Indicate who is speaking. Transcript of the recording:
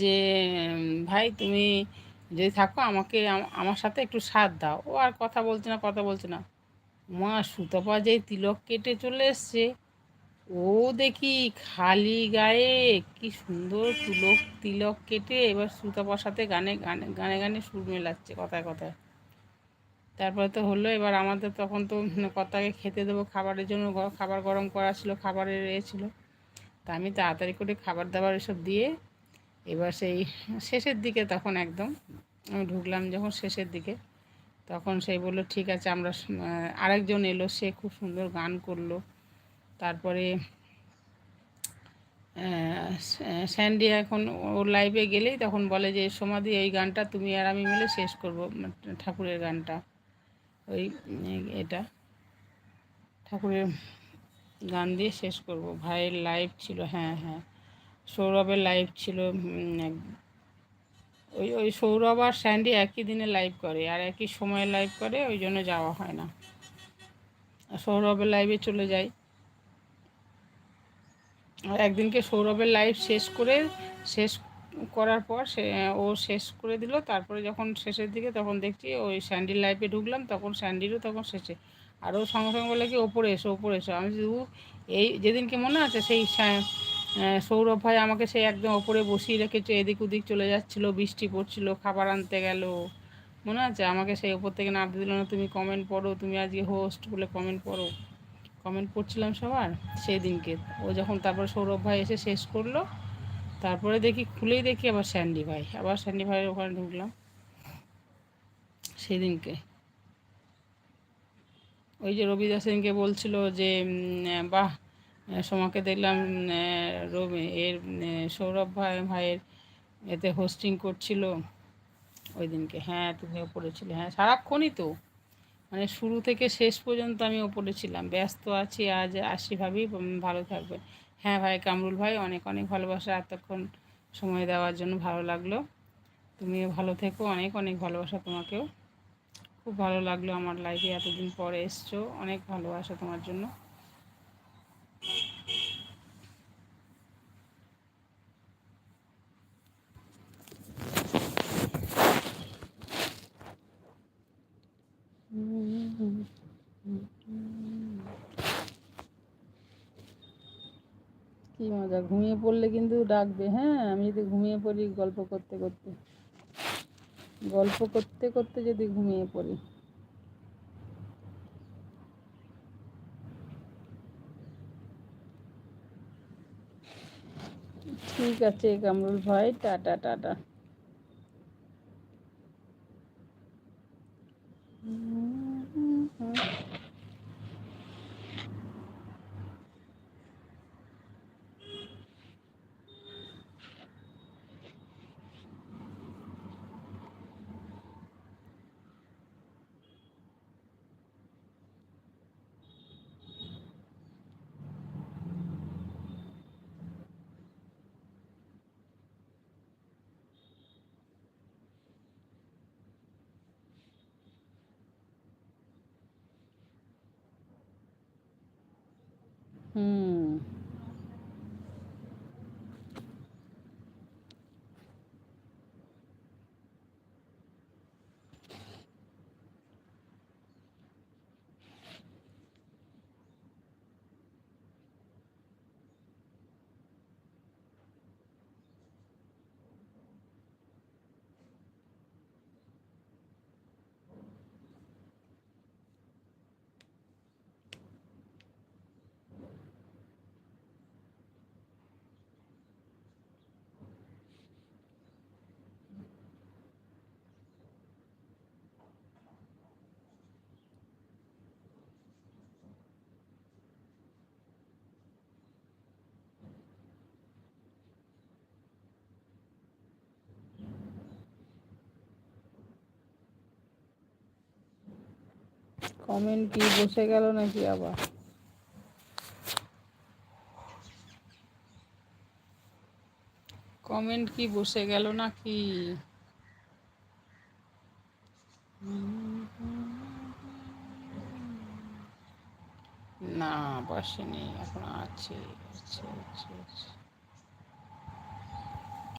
Speaker 1: যে ভাই, তুমি যদি থাকো, আমাকে আমার সাথে একটু সাথ দাও। ও আর কথা বলছে না, কথা বলছে না। মা, সুতপা যে তিলক কেটে চলে এসছে, ও দেখি খালি গায়ে কি সুন্দর তুলক, তিলক কেটে এবার সুতপার সাথে গানে গানে গানে গানে সুর মেলাচ্ছে কথায় কথায়। তারপরে তো হলো, এবার আমাদের তখন তো কর্তাকে খেতে দেবো খাবারের জন্য খাবার গরম করা ছিল, খাবারের এ ছিল। তা আমি তাড়াতাড়ি করে খাবার দাবার এসব দিয়ে এবার সেই শেষের দিকে তখন একদম আমি ঢুকলাম যখন শেষের দিকে, তখন সেই বলল, ঠিক আছে, আমরা আরেকজন এলো, সে খুব সুন্দর গান করল। তারপরে স্যান্ডি এখন ওর লাইভে গেলেই তখন বলে যে, সমাধি, এই গানটা তুমি আর আমি মিলে শেষ করব ঠাকুরের গানটা। ওই এটা। ঠাকুরের গান দিয়ে শেষ করব। ভাইয়ের লাইভ ছিল হ্যাঁ হ্যাঁ। সৌরভের লাইভ ছিল ওই ওই সৌরভ আর স্যান্ডি একই দিনে লাইভ করে, আর একই সময়ে লাইভ করে, ওই জন্য যাওয়া হয় না। সৌরভের লাইভে চলে যাই। আর একদিনকে সৌরভের লাইভ শেষ করে, শেষ করার পর সে, ও শেষ করে দিল, তারপরে যখন শেষের দিকে তখন দেখছি ওই স্যান্ডির লাইফে ঢুকলাম, তখন স্যান্ডিরও তখন শেষে। আর ও সঙ্গে সঙ্গে বলে কি, ওপরে এসো ওপরে এসো। আমি শুধু এই, যেদিনকে মনে আছে সেই সৌরভ ভাই আমাকে সেই একদম ওপরে বসিয়ে রেখেছে, এদিক ওদিক চলে যাচ্ছিল, বৃষ্টি পড়ছিল, খাবার আনতে গেল। মনে আছে? আমাকে সেই ওপর থেকে নামতে দিল না, তুমি কমেন্ট পড়ো, তুমি আজকে হোস্ট বলে কমেন্ট পড়ো। কমেন্ট পড়ছিলাম সবার সেই দিনকে। ও যখন তারপর সৌরভ ভাই এসে শেষ করল, তারপরে দেখি, খুলেই দেখি আবার স্যান্ডি ভাই। আবার স্যান্ডি ভাইয়ের ওখানে ঢুকলাম সেদিনকে ওই যে রবি দাসেনকে বলছিল যে বাহ সোমাকে দেখলাম রবি এর সৌরভ ভাই, ভাইয়ের এতে হোস্টিং করছিল ওই দিনকে। হ্যাঁ তুমি ওপরে ছিলে। হ্যাঁ সারাক্ষণই তো। মানে শুরু থেকে শেষ পর্যন্ত আমি ওপরে ছিলাম। ব্যস্ত আছি, আজ আসি ভাবি ভালো থাকবে হ্যাঁ ভাই, কামরুল ভাই, অনেক অনেক ভালোবাসা। এতক্ষণ সময় দেওয়ার জন্য ভালো লাগল। তুমিও ভালো থেকো। অনেক অনেক ভালোবাসা তোমাকেও। খুব ভালো লাগল আমার লাইফে এতদিন পরে এসছো। অনেক ভালোবাসা তোমার জন্য। কি মজা, ঘুমিয়ে পড়লে কিন্তু ডাকবে। হ্যাঁ আমি যদি ঘুমিয়ে পড়ি গল্প করতে করতে। গল্প করতে করতে যদি ঘুমিয়ে পড়ি। ঠিক আছে, কামরুল ভাই, টাটা টাটা। Hmm. কমেন্ট কি? বসে গেল নাকি আবার? কমেন্ট কি? বসে গেল নাকি? না, বসেনি। এখন আছে আছে আছে